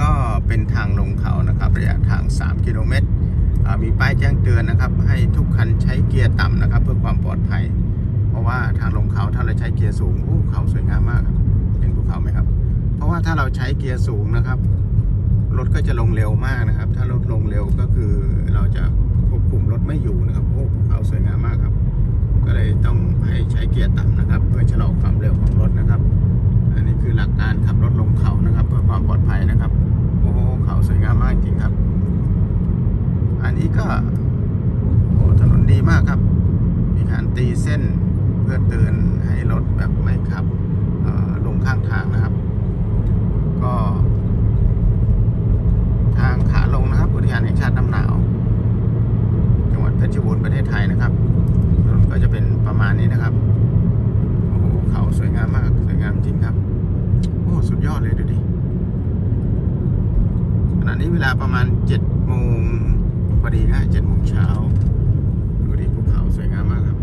ก็เป็นทางลงเขานะครับระยะทาง 3 กิโลเมตร มีป้ายแจ้งเตือนนะครับ ให้ทุกคันใช้เกียร์ต่ำนะครับ เพื่อความปลอดภัย เพราะว่าทางลงเขาถ้าเราใช้เกียร์สูงอู้เขาสวยงามมากเห็นภูเขาไหมครับ เพราะว่าถ้าเราใช้เกียร์สูงนะครับรถก็จะลงเร็วมากนะครับ ถ้ารถลงเร็วก็คือเราจะควบคุมรถไม่อยู่นะครับโอ้ภูเขาสวยงามมากครับ ก็เลยต้องให้ใช้เกียร์ต่ำนะครับ เพื่อชะลอความเร็วของรถนะครับ อันนี้คือหลักการขับรถลงเขานะครับ เพื่อความปลอดภัยนะครับ โอ้โหเขาสวยงามมากจริงครับ อันนี้ก็โอ้ถนนดีมากครับ มีการตีเส้นเพื่อเตือนให้รถแบบไม่ขับลงข้างทางนะครับ ก็ ทางขาลงนะครับ อุทยานแห่งชาติน้ำหนาว จังหวัดเพชรบูรณ์ประเทศไทยนะครับถนนก็จะเป็นประมาณนี้นะครับโอ้โหเขาสวยงามมาก สวยงามจริงครับ โอ้สุดยอดเลยดูดิขณะนี้เวลาประมาณ7โมงพอดีนะ7โมงเช้า ดูดิภูเขาสวยงามมากครับ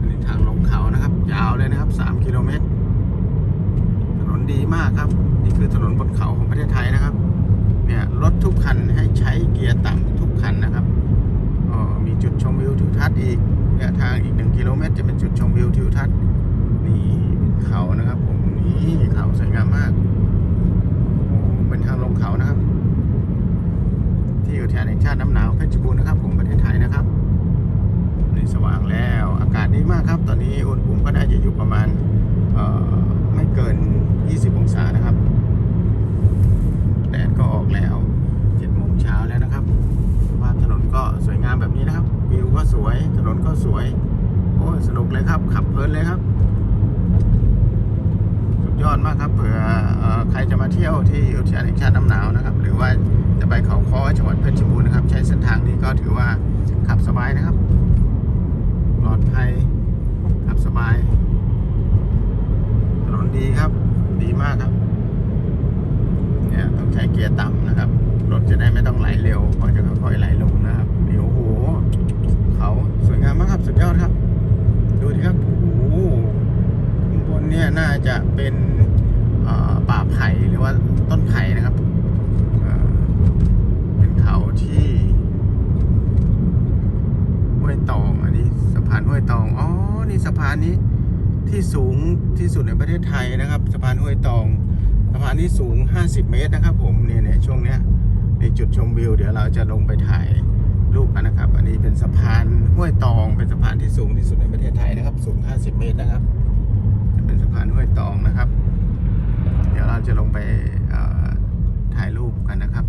อันนี้ทางลงเขานะครับ ยาวเลยนะครับ 3 กิโลเมตร ถนนดี มากครับ นี่คือถนนบนเขาของประเทศไทยนะครับ เนี่ยรถทุกคันให้ใช้เกียร์ต่ำทุกคันนะครับอ๋อมีจุดชมวิวทิวทัศน์อีกระยะทางอีกหนึ่งกิโลเมตร จะเป็นจุดชมวิวทิวทัศน์นี่เขานะครับผมนี่เขาสวยงามมากโอ้เป็นทางลงเขานะครับ ที่อุทยานแห่งชาติน้ำหนาวเพชรบูรณ์นะครับผมประเทศไทยนะครับนี่สว่างแล้วอากาศดีมากครับ ตอนนี้อุณหภูมิก็น่าจะอยู่ประมาณเอ่อไม่เกิน 20 องศานะครับ แดดก็ออกแล้ว7โมงเช้าแล้วนะครับว่าถนนก็สวยงามแบบนี้นะครับ วิวก็สวย ถนนก็ส วยโอ้ยสนุกเลยครับ ขับเพลินเลยครับ สุดยอดมากครับเผื่ออใครจะมาเที่ยวที่อุทยานแห่งชาติน้ำหนาวนะครับ หรือว่าจะไปเขาค้อจังหวัดเพชรบูรณ์นะครับ ใช้เส้นทางนี้ก็ถือว่าขับสบายนะครับ ปลอดภัยขับสบายถนนดีครับ ดีมากครับเนี่ยต้องใช้เกียร์ต่ำนะครับรถจะได้ไม่ต้องไหลเร็วเพราะจะค่อยๆไหลลงนะครับนี่โอ้โห เขาสวยงามมากครับ สุดยอดครับ ดูดิครับ โอ้โหข้างบ น่าจะเป็นป่าไผ่หรือว่าต้นไผ่นะครับเป็นเขาที่ห้วยตองอันนี้สะพานห้วยตองอ๋อนี่สะพานนี้ที่สูงที่สุดในประเทศไทยนะครับสะพานห้วยตองสะพานนี้สูง 50 เมตรนะครับ ผมเนี่ยเนี่ยช่วงเนี้ยในจุดชมวิว เดี๋ยวเราจะลงไปถ่ายรูปกันนะครับ อันนี้เป็นสะพานห้วยตองเป็นสะพานที่สูงที่สุดในประเทศไทยนะครับ สูง 50 เมตรนะครับ เป็นสะพานห้วยตองนะครับ เดี๋ยวเรา จะลงไปถ่ายรูปกันนะครับ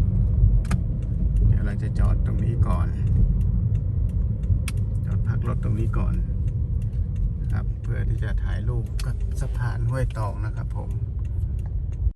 เดี๋ยวเราจะจอดตรงนี้ก่อน จอดพักรถตรงนี้ก่อนครับ เพื่อที่จะถ่ายรูปกับสะพานห้วยตองนะครับผม